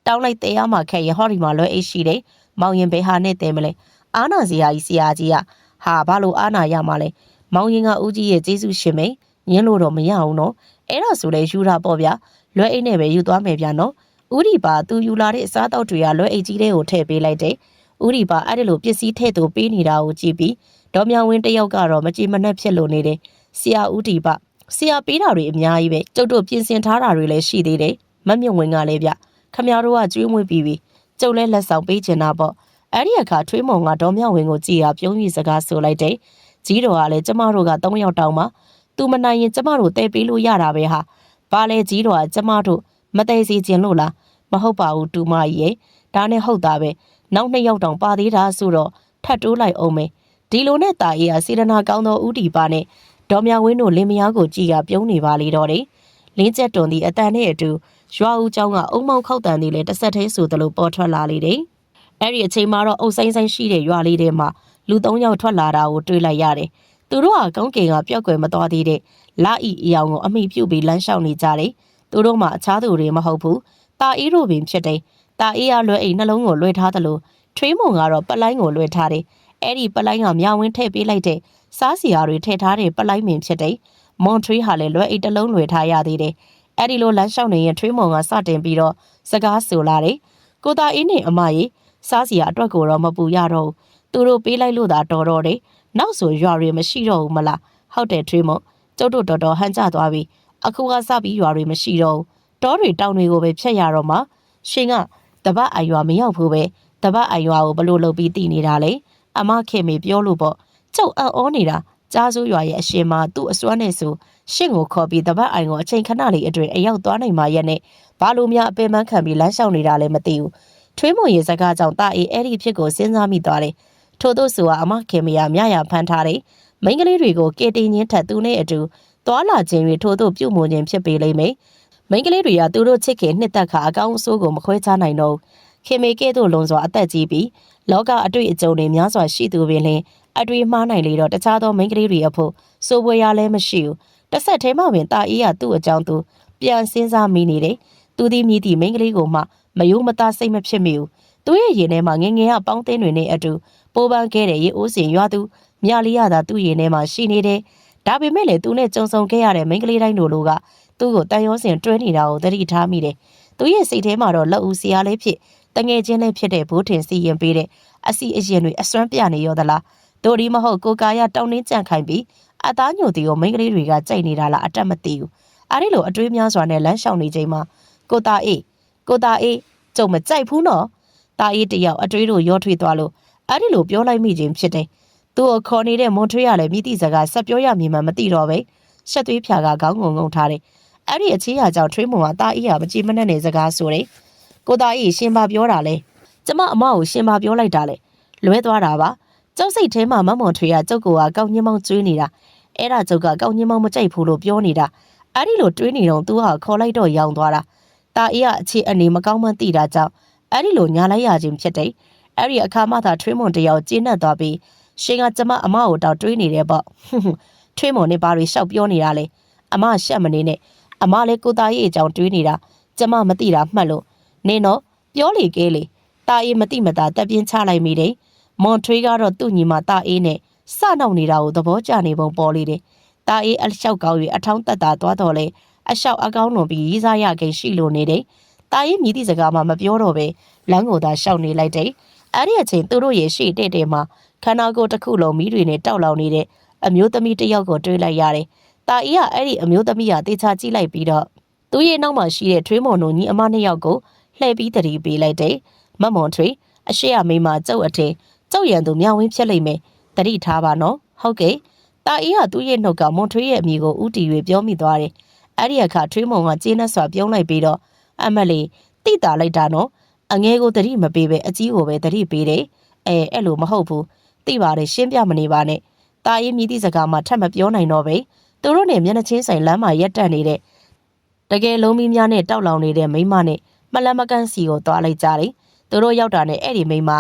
တောင်းလိုက်တဲရမှာခက်ရဟော်ဒီမှာလွဲအိတ်ရှိတယ်မောင်ရင်ဘဲဟာနဲ့တဲမလဲအာနာဇီယာကြီးဆရာကြီးကဟာဘာလို့အာနာရမှာလဲမောင်ရင်ကဦးကြီးရဲ့ကျေးဇူးရှင်မိန်ညင်းလို့တော့မရအောင်နော်အဲ့ဒါဆိုလဲယူတာပေါ့ဗျာလွဲအိတ်နဲ့ပဲယူသွားမယ်ဗျာနော်ဦးဒီပါသူယူလာတဲ့အစားအသောက်တွေကလွဲအိတ်ကြီးတွေကိုထည့်ပေးလိုက်တယ်ဦးဒီပါအဲ့ဒီလိုပစ္စည်းထည့်သူပေးနေတာကိုကြည့်ပြီး ဒေါ်မြောင်ဝင်းတယောက်ကတော့မကြည်မနှက်ဖြစ်လို့နေတယ်ဆရာဦးဒီပါဆရာပေးတာတွေအများကြီးပဲကျုပ်တို့ပြင်ဆင်ထားတာတွေလည်းရှိသေးတယ်မမြင့်ဝင်ကလည်းဗျခမရတို့ကကျွေးမွေးပြီးပြီကျုပ်လည်းလက်ဆောင်ပေးချင်တာပေါ့အဲ့ဒီအခါထွေးမုံကဒေါ်မြောင်ဝင်းကိုကြည်ရပြုံးပြီးစကားဆိုလိုက်တယ်ကြီးတော်ကလည်းကျမတို့က၃ယောက်တောင်မှသူမနိုင်ရင်ကျမတို့တဲပေးလို့ရတာပဲဟာဘာလဲကြီးတော်ကကျမတို့မတဲစီခြင်းလို့လားမဟုတ်ပါဘူးတူမကြီးရဲ့ဒါနဲ့ဟုတ်တာပဲနောက်နှစ်ယောက်တောင်ပါသေးတာဆိုတော့ထပ်တိုးလိုက်အောင်မယ် ဒီလိုနဲ့တာအေးဟာစေတနာကောင်းသောဦးတီပါနဲ့ဒေါ်မြဝင်းတို့လင်မယားကိုကြည်ကပြုံးနေပါလေတော့တယ်။လင်းကျက်တွန်သည့်အတန်နဲ့အတူရွာဦးကျောင်းကအုံမောက်ခောက်တန်သည်လည်းတဆက်သေးဆိုသလိုပေါ်ထွက်လာလေတယ်။အဲ့ဒီအချိန်မှာတော့အုပ်ဆိုင်ဆိုင်ရှိတဲ့ရွာလေးထဲမှာလူသုံးယောက်ထွက်လာတာကိုတွေ့လိုက်ရတယ်။သူတို့ဟာကောင်းကင်ကပြောက်ကွယ်မသွားသေးတဲ့လာဤအယောင်ကိုအမိပြုတ်ပြီးလမ်းလျှောက်နေကြတယ်။သူတို့မှအခြားသူတွေမဟုတ်ဘူး။တာအေးတို့ပင်ဖြစ်တယ်။တာအေးကလွယ်အိမ်နှလုံးကိုလွှဲထားသလိုထွေးမုံကတော့ပလိုင်းကိုလွှဲထားတယ် အဲ့ဒီပလိုင်းကမြောင်ဝင်းထည့်ပေးလိုက်တဲ့စားစရာတွေထည့်ထားတဲ့ပလိုင်းပင်ဖြစ်တယ်မွန်ထရီဟာလည်းလွယ်အိမ်တစ်လုံးလွှဲထားရသေးတယ်အဲ့ဒီလိုလမ်းလျှောက်နေရင်ထွေးမုံကစတင်ပြီးတော့စကားဆိုလာတယ်ကိုတာအေးနဲ့အမကြီးစားစရာအတွက်ကိုတော့မပူရတော့ဘူးသူတို့ပေးလိုက်လို့သာတော်တော့တယ်နောက်ဆိုရွာတွေမရှိတော့ဘူးမလားဟုတ်တယ်ထွေးမုံကျုပ်တို့တော်တော်ဟန်ကြသွားပြီအခုကစပြီးရွာတွေမရှိတော့ဘူးတောတွေတောင်တွေကိုပဲဖျက်ရတော့မှရှင်ကတပတ်အရွာမရောက်ဘူးပဲတပတ်အရွာကိုဘလို့လုပ်ပြီးတည်နေတာလေ အမခင်မေပြောလို့ပေါ့ကျုပ်အံ့ဩနေတာကြားစိုးရွာရဲ့အရှင်မသူ့အစွမ်းနဲ့ဆိုရှင့်ကိုခေါ်ပြီးတပတ်အိုင်ကိုအချိန်ခဏလေးအတွင်းအရောက်သွားနိုင်မှရဲ့နဲ့ဘာလို့များအပင်ပန်းခံပြီးလမ်းလျှောက်နေတာလဲမသိဘူးထွေးမွန်ရေစကားကြောင့်တာအေးအဲ့ဒီဖြစ်ကိုစဉ်းစားမိသွားတယ်ထို့သောဆိုအမခင်မရမြရဖမ်းထားတယ်မိန်းကလေးတွေကိုကေတင်ချင်းထက်သူနဲ့အတူသွာလာခြင်းတွေထို့သောပြုတ်မွန်ခြင်းဖြစ်ပေလိမ့်မယ်မိန်းကလေးတွေကသူတို့ချစ်ခင်နှစ်သက်ခါအကောင်းအဆိုးကိုမခွဲခြားနိုင်တော့ ခင်မေကဲ့သို့လွန်စွာအသက်ကြီးပြီးလောကအတွေ့အကြုံတွေများစွာရှိသူပင်လင်အတွေ့မှားနိုင်လေတော့တခြားသောမိန်းကလေးတွေအဖို့စိုးပွဲရလည်းမရှိဘူးတစ်ဆက်တည်းမှပင်တာအေးကသူ့အကြောင်းသူပြန်စဉ်းစားမိနေတယ်သူသည်မြည်သည့်မိန်းကလေးကိုမှမယိုးမသားစိတ်မဖြစ်မိဘူးသူရဲ့ရင်ထဲမှာငငယ်ကပေါင်းသင်းတွေနဲ့အတူပိုးပန်းခဲ့တဲ့ရေအိုးစင်ရွာသူမြလီရသာသူ့ရင်ထဲမှာရှိနေတယ်ဒါပေမဲ့လေသူနဲ့ကြုံဆုံခဲ့ရတဲ့မိန်းကလေးတိုင်းတို့လိုကသူ့ကိုတန်ရောစင်တွဲနေတာကိုသတိထားမိတယ်သူရဲ့စိတ်ထဲမှာတော့လက်ဦးစရာလေးဖြစ် တငယ်ချင်းလေးဖြစ်တဲ့ဘိုးထင်စီရင်ပေးတဲ့အစီအရင်တွေအစွမ်းပြနေရောသလားတို့ဒီမဟုတ်ကိုကာရတောင်းနှင်းကြံ့ခိုင်ပြီးအသားညိုတီကိုမိန်းကလေးတွေကကြိုက်နေတာလားအတက်မသိဘူးအဲ့ဒီလိုအတွေးများစွာနဲ့လမ်းလျှောက်နေချိန်မှာကိုတာအေးကိုတာအေးကြုံမကြိုက်ဘူးနော်တာအေးတယောက်အတွေးတို့ရောထွေးသွားလို့အဲ့ဒီလိုပြောလိုက်မိခြင်းဖြစ်တယ်သူ့ကိုခေါ်နေတဲ့မွန်ထွေးရလည်းမိတိစကားဆက်ပြောရမြင်မှမသိတော့ပဲရှက်သွေးဖြာကခေါင်းငုံငုံထားတယ်အဲ့ဒီအခြေအကြောင်းထွေးမုံကတာအေးကမကြည်မနှက်နေစကားဆိုတယ် ကိုတာအေးရှင်ပါပြောတာလဲကျမအမကိုရှင်ပါပြောလိုက်တာလေလွဲသွားတာပါကျုပ်စိတ်ထဲမှာမမွန်ထွေးကကျုပ်ကကောက်ညင်းမောင်းကျွေးနေတာအဲ့ဒါကျုပ်ကကောက်ညင်းမောင်းမကြိုက်ဘူးလို့ပြောနေတာအဲ့ဒီလိုတွေးနေတော့သူကခေါ်လိုက်တော့ရောင်သွားတာတာအေးကအခြေအနေမကောင်းမှန်းသိတာကြောင့်အဲ့ဒီလိုညာလိုက်ရခြင်းဖြစ်တယ်အဲ့ဒီအခါမှသာထွေးမွန်တယောက်ကျင်းနှက်သွားပြီးရှင်ကကျမအမကိုတော့တွေးနေတယ်ပေါ့ဟွန်းဟွန်းထွေးမွန်နဲ့ဘာတွေရှောက်ပြောနေတာလဲအမရှက်မနေနဲ့အမလည်းကိုသားရေးအကြောင်းတွေးနေတာကျမမသိတာမှတ်လို့ နင်းတော့ပြောလေကဲလေတာအေးမသိမသာတက်ပြင်းချလိုက်မိတယ်မွန်ထွေးကတော့သူ့ညီမတာအေးနဲ့စနောက်နေတာကိုသဘောကျနေပုံပေါ်လေတယ်တာအေးအလျှောက်ကောင်း၍အထောင်းတက်တာသွားတော့လေအလျှောက်အကောင်းလွန်ပြီးရေးစားရခင်ရှိလို့နေတယ်တာအေးမြည်သည့်စကားမှမပြောတော့ပဲလမ်းကိုသာရှောက်နေလိုက်တယ်အဲ့ဒီအချိန်သူတို့ရဲ့ရှေ့တဲ့တဲ့မှာခန္ဓာကိုယ်တစ်ခုလုံးမီးတွေနဲ့တောက်လောင်နေတဲ့အမျိုးသမီးတစ်ယောက်ကိုတွေ့လိုက်ရတယ်။တာအီကအဲ့ဒီအမျိုးသမီးကတေချာကြည့်လိုက်ပြီးတော့သူ့ရဲ့နောက်မှာရှိတဲ့ထွေးမွန်တို့ညီအမနှစ်ယောက်ကို လှည့်ပြီးတတိပေးလိုက်တယ်။မတ်မွန်ထွေးအရှိရမိန်းမကျုပ်အထင်ကျုပ်ရန်သူမြောင်ဝင်းဖြစ်လိမ့်မယ်။တတိထားပါနော်။ဟုတ်ကဲ့။တာအီကသူ့ရဲ့နှုတ်ကမွန်ထွေးရဲ့အမိကိုဥတီ၍ပြောမိသွားတယ်။အဲ့ဒီအခါထွေးမွန်ကကျင်းနဲ့စွာပြုံးလိုက်ပြီးတော့အမလီတိတာလိုက်တာနော်။အငဲကိုတတိမပေးပဲအကြီးကိုပဲတတိပေးတယ်။အဲအဲ့လိုမဟုတ်ဘူး။သိပါတယ်ရှင်းပြမနေပါနဲ့။တာရင်မြည်သည့်စကားမှထပ်မပြောနိုင်တော့ပဲ။သူတို့နဲ့မျက်နှာချင်းဆိုင်လမ်းမှာရက်တက်နေတဲ့တကယ်လုံးမီးများနဲ့တောက်လောင်နေတဲ့မိန်းမနဲ့ မလန်မကန်းစီကိုသွားလိုက်ကြတယ်။သူတို့ရောက်တာနဲ့အဲ့ဒီမိန်းမ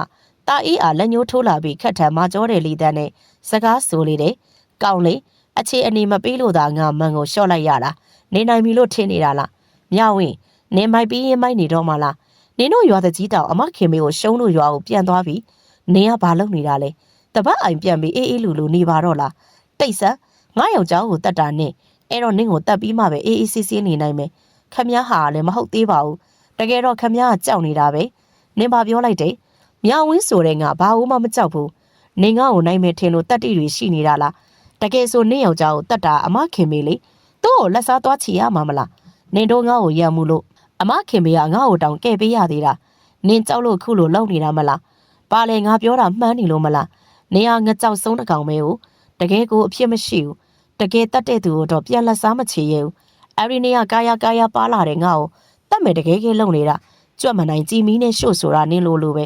တာအေးအားလက်ညှိုးထိုးလာပြီးခက်ထန်မကြောတဲ့လီတန်းနဲ့စကားဆိုလေတယ်။ကောင်းလေအခြေအနေမပေးလို့သာငါမန်ကိုရှော့လိုက်ရတာ။နေနိုင်ပြီလို့ထင်နေတာလား။မြဝင်းနေမိုက်ပြီးရင်မိုက်နေတော့မှလား။နင်တို့ရွာတကြီးတောင်အမခင်မေကိုရှုံးလို့ရွာကိုပြန်သွားပြီ။နင်ကဘာလုပ်နေတာလဲ။တပတ်အိမ်ပြန်ပြီးအေးအေးလူလူနေပါတော့လား။တိတ်ဆန်းငါယောက်ျားကိုတတ်တာနဲ့အဲ့တော့နင့်ကိုတတ်ပြီးမှပဲအေးအေးဆေးဆေးနေနိုင်မယ်။ခမည်းဟာလည်းမဟုတ်သေးပါဘူး။ တကယ်တော့ခမည်းကကြောက်နေတာပဲ။နင်ဘာပြောလိုက်တယ်။မြဝင်းဆိုတဲ့ငါဘာလို့မှမကြောက်ဘူး။နင်ငါ့ကိုနိုင်မယ်ထင်လို့တတ်တိတွေရှိနေတာလား။တကယ်ဆိုနင့်ယောက်ျားကိုတတ်တာအမခင်မေလေ။သူ့ကိုလက်စားသွားချီရမှာမလား။နင်တို့ငါ့ကိုရံမှုလို့အမခင်မေကငါ့ကိုတောင်ကဲ့ပေးရသေးတာ။နင်ကြောက်လို့ခုလိုလောက်နေတာမလား။ပါလေငါပြောတာမှန်းနေလို့မလား။နေရငကြောက်ဆုံးတစ်ကောင်ပဲကိုတကယ်ကိုအဖြစ်မရှိဘူးတကယ်တတ်တဲ့သူကိုတော့ပြန်လက်စားမချေရဘူးအဲ့ဒီနေ့ကကာယကာယပါလာတဲ့ငါ့ကို တတ်မယ်တကယ်ကဲလုံနေတာကြွတ်မနိုင်ကြည်မီနဲ့ရှို့ဆိုတာနင်းလို့လိုပဲ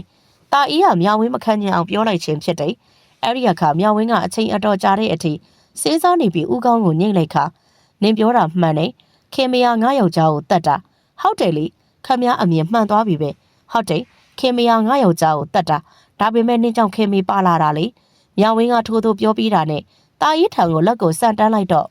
တာအီးကမြောင်ဝင်းမခန့်ညင်အောင်ပြောလိုက်ခြင်းဖြစ်တယ်အဲ့ဒီအခါမြောင်ဝင်းကအချိန်အတော်ကြာတဲ့အထိစဉ်းစားနေပြီးဥကောင်းကိုညှိလိုက်ခါနင်းပြောတာမှန်တယ်ခင်မယာငါယောက်ျားကိုတတ်တာဟုတ်တယ်လေခမည်းအမြင်မှန်သွားပြီပဲဟုတ်တယ်ခင်မယာငါယောက်ျားကိုတတ်တာဒါပေမဲ့နင်းကြောင့်ခင်မီပါလာတာလေမြောင်ဝင်းကထိုးထိုးပြောပြီးတာနဲ့တာရီထံကိုလက်ကိုဆန့်တန်းလိုက်တော့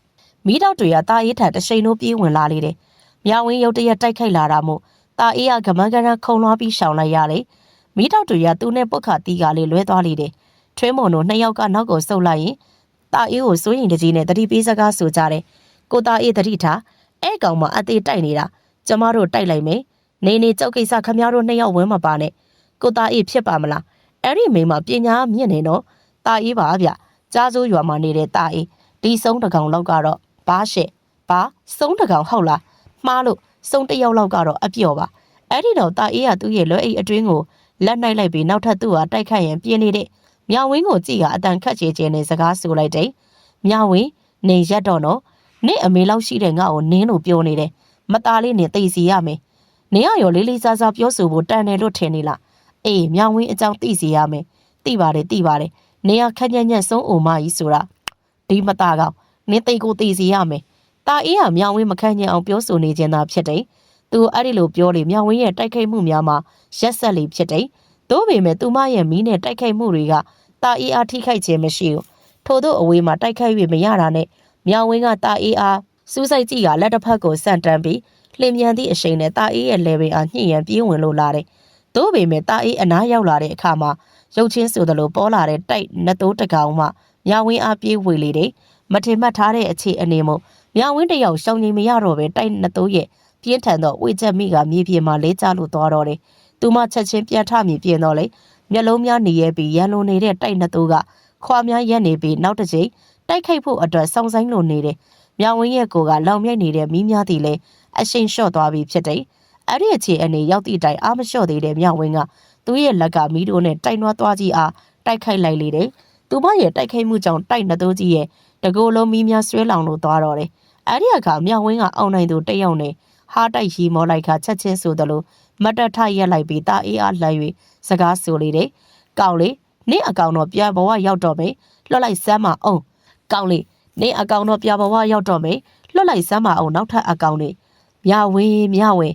မိတော့တွေကတာရီထံတရှိန်တို့ပြေးဝင်လာလေတယ်။ မြောင်ဝင်းရုတ်တရက်တိုက်ခိုက်လာတာမို့တာအေးကကမန်းကန်းခုံလွှားပြီးရှောင်လိုက်ရတယ်။မိတော့တွေကသူ့နဲ့ပုတ်ခါတီးကလေးလွဲသွားလေတယ်။ထွေးမုံတို့နှစ်ယောက်ကနောက်ကိုဆုပ်လိုက်ရင်တာအေးကိုစိုးရင်တကြီးနဲ့တတိပေးစကားဆိုကြတယ်။ကိုတာအေးတတိထားအဲ့ကောင်မအသေးတိုက်နေတာကျမတို့တိုက်လိုက်မယ်။နေနေကြောက်ကိစ္စခမရတို့နှစ်ယောက်ဝင်းမပါနဲ့။ကိုတာအေးဖြစ်ပါမလား။အဲ့ဒီမိမပညာမြင့်နေတော့တာအေးပါဗျ။ကြားစိုးရွာမှာနေတဲ့တာအေးဒီဆုံးတကောင်လောက်ကတော့ဘာရှက်ဘာဆုံးတကောင်ဟုတ်လား မှားလို့ဆုံးတစ်ယောက်လောက်ကတော့အပြော့ပါအဲ့ဒီတော့တာအေးကသူ့ရဲ့လွယ်အိတ်အတွင်းကိုလက်နှိုက်လိုက်ပြီးနောက်ထပ်သူ့ဟာတိုက်ခတ်ရင်ပြင်းနေတဲ့မြောင်ဝင်းကိုကြည့်ကအတန်ခတ်ချေချေနဲ့စကားဆိုလိုက်တယ်မြောင်ဝင်းနေရက်တော့နော်နင့်အမေလောက်ရှိတဲ့ငါ့ကိုနင်းလို့ပြောနေတယ်မตาလေးနဲ့တိတ်စီရမယ်နင်ကရောလေးလေးစားစားပြောဆိုဖို့တန်တယ်လို့ထင်နေလားအေးမြောင်ဝင်းအကြောင်းသိစီရမယ်သိပါတယ်သိပါတယ်နေရခက်ညက်ညက်ဆုံးအိုမကြီးဆိုတာဒီမသားကောင်နင်းသိကိုသိစီရမယ်။ တာအေးဟာမြောင်ဝင်းမခံညင်အောင်ပြောဆိုနေခြင်းသာဖြစ်တယ်။သူအဲ့ဒီလိုပြောလေမြောင်ဝင်းရဲ့တိုက်ခိုက်မှုများမှာရက်ဆက်လေဖြစ်တယ်။သို့ပေမဲ့သူမရဲ့မီးနဲ့တိုက်ခိုက်မှုတွေကတာအေးအားထိခိုက်ခြင်းမရှိဘူး။ထို့သောအဝေးမှာတိုက်ခိုက်၍မရတာနဲ့မြောင်ဝင်းကတာအေးအားစူးစိုက်ကြည့်ကလက်တစ်ဖက်ကိုဆန့်တန်းပြီးလင်မြန်သည့်အရှိန်နဲ့တာအေးရဲ့လေပင်အားညှိရန်ပြေးဝင်လို့လာတယ်။သို့ပေမဲ့တာအေးအနားရောက်လာတဲ့အခါမှာရုပ်ချင်းဆိုသလိုပေါ်လာတဲ့တိုက်နှတိုးတကောင်မှမြောင်ဝင်းအားပြေးဝေလေတယ်။မထင်မှတ်ထားတဲ့အခြေအနေမို့ မြောင်ဝင်းတယောက်ရှောင်ငိမ်မရတော့ပဲတိုက်နှစ်သိုးရဲ့ပြင်းထန်သောဝိချက်မိကမြေပြင်မှာလေးကျလို့သွားတော့တယ်။သူမချက်ချင်းပြန်ထမြင်ပြင်တော့လေမျက်လုံးများနေရဲပြီးရန်လိုနေတဲ့တိုက်နှစ်သိုးကခွာများရက်နေပြီးနောက်တစ်ချိန်တိုက်ခိုက်ဖို့အတွက်စောင့်ဆိုင်လိုနေတယ်။မြောင်ဝင်းရဲ့ကိုကလောင်မြိုက်နေတဲ့မီးများသည်လည်းအရှိန်လျှော့သွားပြီဖြစ်တယ်။အဲ့ဒီအခြေအနေရောက်သည့်တိုင်အားမလျှော့သေးတဲ့မြောင်ဝင်းကသူ့ရဲ့လက်ကမီးတိုးနဲ့တိုက်နွားသွားကြီးအားတိုက်ခိုက်လိုက်လေတယ်။သူမရဲ့တိုက်ခိုက်မှုကြောင့်တိုက်နှသိုးကြီးရဲ့တကိုယ်လုံးမီးများဆွဲလောင်လို့သွားတော့တယ်။ အဲ့ဒီအခါမြောင်ဝင်းကအောင်နိုင်သူတက်ရောက်နေဟာတိုက်ရီမောလိုက်ခါချက်ချင်းဆိုသလိုမတ်တထရက်လိုက်ပြီးတာအေးအားလှမ်း၍စကားဆိုလေတယ်။ကောင်းလေနင့်အကောင်တော့ပြန်ဘဝရောက်တော့မယ်လွှတ်လိုက်စမ်းမအောင်ကောင်းလေနင့်အကောင်တော့ပြန်ဘဝရောက်တော့မယ်လွှတ်လိုက်စမ်းမအောင်နောက်ထပ်အကောင်နေမြဝင်းမြဝင်း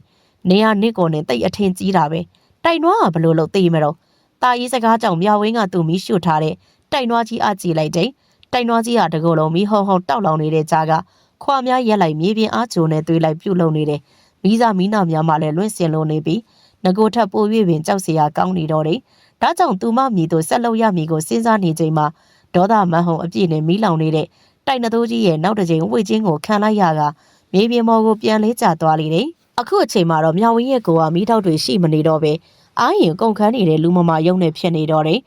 နေရနင့်ကိုနဲ့တိတ်အထင်ကြီးတာပဲတိုင်နွားကဘလို့လို့သိမတော့တာရေးစကားကြောင့်မြဝင်းကသူ့မီးရှို့ထားတဲ့တိုင်နွားကြီးအကြည့်လိုက်တဲ့တိုင်နွားကြီးကတကူလုံးမီးဟုံဟုံတောက်လောင်နေတဲ့ကြားက ခွာများရက်လိုက်မြေပြင်အားချိုနဲ့သွေးလိုက်ပြုတ်လုံနေတယ်မိစားမီးနာများမှလည်းလွင့်စင်လို့နေပြီးငကိုထပ်ပိုး၍ပင်ကြောက်စရာကောင်းနေတော့တယ်ဒါကြောင့်သူမမြည်သူဆက်လုပ်ရမည်ကိုစဉ်းစားနေချိန်မှာဒေါသမန်ဟုံအပြည့်နဲ့မီးလောင်နေတဲ့တိုက်နှသိုးကြီးရဲ့နောက်တစ်ချိန်ဝိတ်ချင်းကိုခံလိုက်ရကမြေပြင်ပေါ်ကိုပြန်လေးကျသွားလေတယ်အခုအချိန်မှာတော့မြောင်ဝင်းရဲ့ကိုကမီးထောက်တွေရှိမနေတော့ပဲအာရင်ကုန်ခန်းနေတဲ့လူမမယုံနဲ့ဖြစ်နေတော့တယ်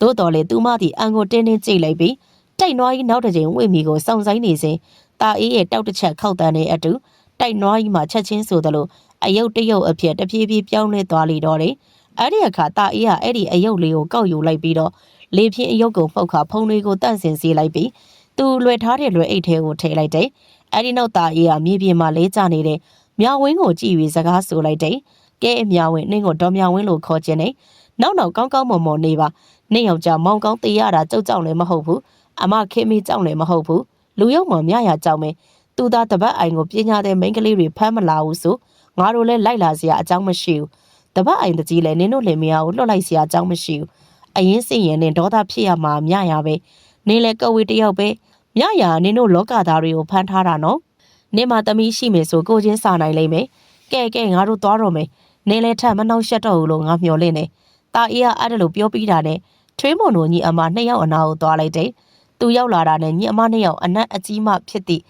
သို့တော်လေသူမသည်အန်ကိုတင်းတင်းကြိတ်လိုက်ပြီးတိုက်နွားကြီးနောက်တစ်ချိန်ဝိတ်မီကိုစောင့်ဆိုင်နေစဉ် တာအေးရဲ့တောက်တစ်ချက်ခောက်တန်းနေအတူတိုက်နွားကြီးမှချက်ချင်းဆိုသလိုအယုတ်တယုတ်အဖြစ်တပြေးပြေးပြောင်းလဲသွားလေတော့တယ်အဲ့ဒီအခါတာအေးကအဲ့ဒီအယုတ်လေးကိုကောက်ယူလိုက်ပြီးတော့လေဖြင်းအယုတ်ကိုပုတ်ခါဖုံးလေးကိုတန့်စင်စေးလိုက်ပြီးသူလွယ်ထားတဲ့လွယ်အိတ်ထဲကိုထည့်လိုက်တယ်အဲ့ဒီနောက်တာအေးကမြေပြင်မှာလဲကျနေတဲ့မြဝင်းကိုကြည့်ပြီးစကားဆိုလိုက်တယ်ကဲမြဝင်းနင်းကိုဒေါ်မြဝင်းလို့ခေါ်ခြင်းနဲ့နောက်နောက်ကောင်းကောင်းမွန်မွန်နေပါနင့်ယောက်ျားမောင်ကောင်းတေးရတာကြောက်ကြောက်လည်းမဟုတ်ဘူးအမခင်မီကြောက်လည်းမဟုတ်ဘူး လူယုံမောင်မြရကြောက်မယ်သူသားတပတ်အိုင်ကိုပညာတဲ့မိန်းကလေးတွေဖမ်းမလာဘူးဆိုငါတို့လည်းလိုက်လာစရာအကြောင်းမရှိဘူးတပတ်အိုင်တကြီးလည်းနင်းတို့လင်မယားကိုလွှတ်လိုက်စရာအကြောင်းမရှိဘူးအရင်စင်ရင်နဲ့ဒေါသဖြစ်ရမှာမြရပဲနင်းလည်းကဝေတယောက်ပဲမြရနင်းတို့လောကသားတွေကိုဖမ်းထားတာနော်နင်းမသမီးရှိမယ်ဆိုကိုချင်းစာနိုင်လိမ့်မယ်ကဲကဲငါတို့သွားတော့မယ်နင်းလည်းထပ်မနှောက်ရှက်တော့ဘူးလို့ငါမျှော်လင့်နေတာအေးကအဲ့ဒါလိုပြောပြီးတာနဲ့ထွေးမွန်တို့ညီအမနှစ်ယောက်အနာကိုသွားလိုက်တယ် သူရောက်လာတာနဲ့ညီအမနှစ်ယောက်အနက်အကြီးမှဖြစ်သည့်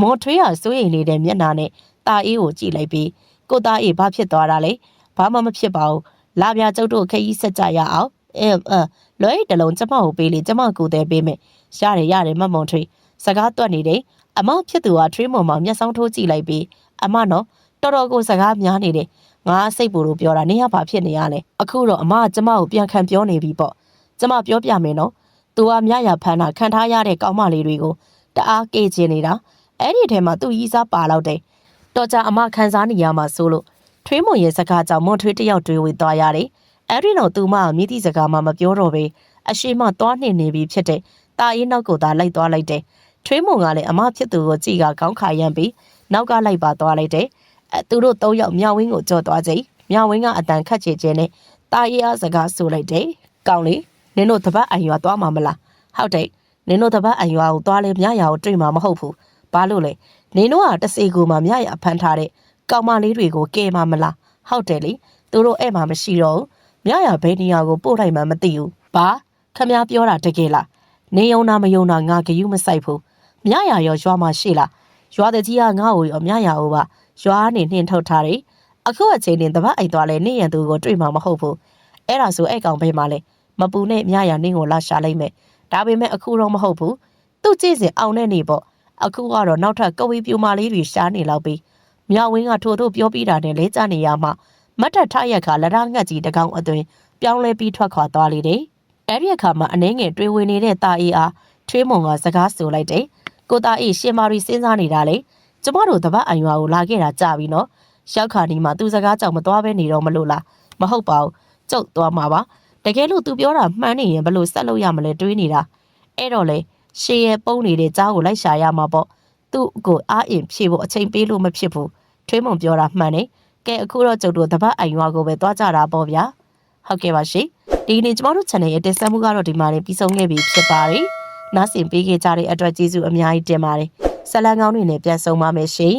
မော်ထွေးဟာစိုးရိမ်နေတဲ့မျက်နှာနဲ့တာအေးကိုကြည့်လိုက်ပြီးကိုသားအေးဘာဖြစ်သွားတာလဲဘာမှမဖြစ်ပါဘူးလာပြကျုပ်တို့ခရီးဆက်ကြရအောင်အဲအဲလွယ်တလုံးကျမကိုပေးလေကျမကိုသေးပေးမယ်ရတယ်ရတယ်မတ်မွန်ထွေးစကားတွက်နေတယ်အမဖြစ်သူကထွေးမွန်မောင်မျက်စောင်းထိုးကြည့်လိုက်ပြီးအမနော်တော်တော်ကိုစကားများနေတယ်ငါစိတ်ပူလို့ပြောတာနေရဘာဖြစ်နေရလဲအခုတော့အမကကျမကိုပြန်ခံပြောနေပြီပေါ့ကျမပြောပြမယ်နော် သူကမြရဖမ်းတာခံထားရတဲ့ကောင်းမလေးတွေကိုတအားကေးကျင်နေတာအဲ့ဒီထဲမှာသူ့ရီးစားပါလောက်တယ်တော်ကြအမခံစားနေရမှာဆိုလို့ထွေးမွန်ရဲ့စကားကြောင့်မွန်ထွေးတယောက်တွေးဝေသွားရတယ်အဲ့ဒီတော့သူမကမြည်သည့်စကားမှမပြောတော့ပဲအရှိမသွားနှင်နေပြီဖြစ်တဲ့တာအေးနောက်ကိုသာလိုက်သွားလိုက်တယ်ထွေးမွန်ကလည်းအမဖြစ်သူကိုကြည့်ကခေါင်းခါရမ်းပြီးနောက်ကလိုက်ပါသွားလိုက်တယ်အဲသူတို့သုံးယောက်မြောင်ဝင်းကိုကြော်သွားချိန်မြောင်ဝင်းကအတန်ခတ်ချေခြင်းနဲ့တာအေးအားစကားဆိုလိုက်တယ်ကောင်းလေ နင်တို့တပတ်အံရွာသွားမှာမလားဟုတ်တယ်နင်တို့တပတ်အံရွာကိုသွားလဲမြရကိုတွေ့မှာမဟုတ်ဘူးဘာလို့လဲနင်တို့ကတစေကူမှာမြရဖမ်းထားတဲ့ကောင်မလေးတွေကိုကဲမှာမလားဟုတ်တယ်လေသူတို့အဲ့မှာမရှိတော့ဘူးမြရဘယ်နေရာကိုပို့လိုက်မှမသိဘူးဘာခမပြောတာတကယ်လားနေယုံနာမယုံနာငါဂယုမဆိုင်ဘူးမြရရောရွာမှာရှိလားရွာတကြီးကငါ့ကိုရောမြရကိုပါရွာနေနှင်ထုတ်ထားတယ်အခုအချိန်တင်တပတ်အိတ်သွားလဲနေရန်သူကိုတွေ့မှာမဟုတ်ဘူးအဲ့ဒါဆိုအဲ့ကောင်ပဲမှာလဲ မပူနဲ့မြရနင်းကိုလာရှာလိုက်မယ်ဒါပေမဲ့အခုတော့မဟုတ်ဘူးသူ့ကြည့်စင်အောင်တဲ့နေပေါ့အခုကတော့နောက်ထပ်ကဝေးပြူမာလေးတွေရှားနေလောက်ပြီးမြောင်ဝင်းကထို့ထို့ပြောပြီးတာနဲ့လဲကြနေရမှမတ်တက်ထရက်ခါလရငှက်ကြီးတကောင်အသွင်ပြောင်းလဲပြီးထွက်ခွာသွားလေတယ်အဲ့ဒီအခါမှာအနှဲငယ်တွေးဝင်နေတဲ့တာအေးအားထွေးမုံကစကားဆိုလိုက်တယ်ကိုတာအေးရှင်မာရီစဉ်းစားနေတာလေကျမတို့တပတ်အံရွာကိုလာခဲ့တာကြာပြီနော်ရောက်ခါနီမှာသူစကားကြောင့်မသွားဘဲနေတော့မလို့လားမဟုတ်ပါဘူးကျုပ်သွားမှာပါ တကယ်လို့ तू ပြောတာမှန်းနေရင်ဘယ်လိုဆက်လုပ်ရမလဲတွေးနေတာအဲ့တော့လေရှေးရဲ့ပုံနေတဲ့ကြားကိုလိုက်ရှာရမှာပေါ့သူ့ကိုအားအင်ဖြေဖို့အချိန်ပေးလို့မဖြစ်ဘူးထွေးမုံပြောတာမှန်တယ်ကဲအခုတော့ကျုပ်တို့တပတ်အံရွာကိုပဲသွားကြတာပေါ့ဗျာဟုတ်ကဲ့ပါရှင်ဒီနေ့ကျမတို့ channel ရဲ့တင်ဆက်မှုကတော့ဒီမှာနေပြီးဆုံးခဲ့ပြီဖြစ်ပါတယ်နားဆင်ပေးခဲ့ကြတဲ့အတွက်ကျေးဇူးအများကြီးတင်ပါတယ်ဆက်လန်းကောင်းတွေနဲ့ပြန်ဆုံပါမယ်ရှင်